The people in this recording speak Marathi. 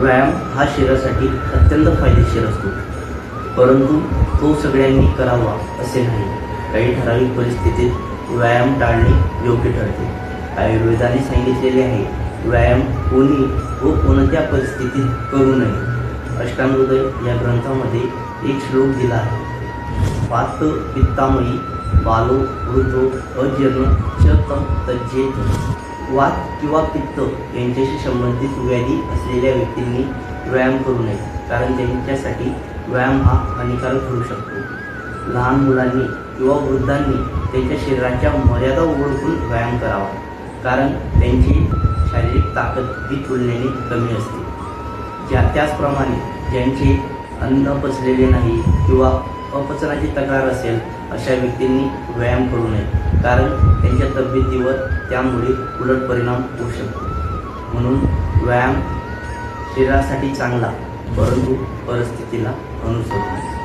व्यायाम हा शरीरासाठी अत्यंत फायदेशीर असतो. परंतु तो सगळ्यांनी करावा असे नाही. काही ठराविक परिस्थितीत व्यायाम टाळणे योग्य ठरते. आयुर्वेदाने सांगितलेले आहे व्यायाम कोणी व कोणत्या परिस्थितीत करू नये. अष्टांगोदय या ग्रंथामध्ये एक श्लोक दिला आहे. पात पित्तामयी बालो वृद्धो अजीर्ण च तज्जेत. वात किंवा पित्त यांच्याशी संबंधित व्याधी असलेल्या व्यक्तींनी व्यायाम करू नये कारण त्यांच्यासाठी व्यायाम हा हानिकारक ठरू शकतो. लहान मुलांनी किंवा वृद्धांनी त्यांच्या शरीराच्या मर्यादा ओळखून व्यायाम करावा कारण त्यांची शारीरिक ताकद ही तुलनेने कमी असते. ज्या त्याचप्रमाणे ज्यांचे अन्न पचलेले नाही किंवा अपचनाची तक्रार असेल अशा व्यक्तींनी व्यायाम करू नये. कारण त्यांच्या तब्येतीवर त्यामुळे उलट परिणाम होऊ शकतो. म्हणून व्यायाम शरीरासाठी चांगला परंतु परिस्थितीला अनुसरून.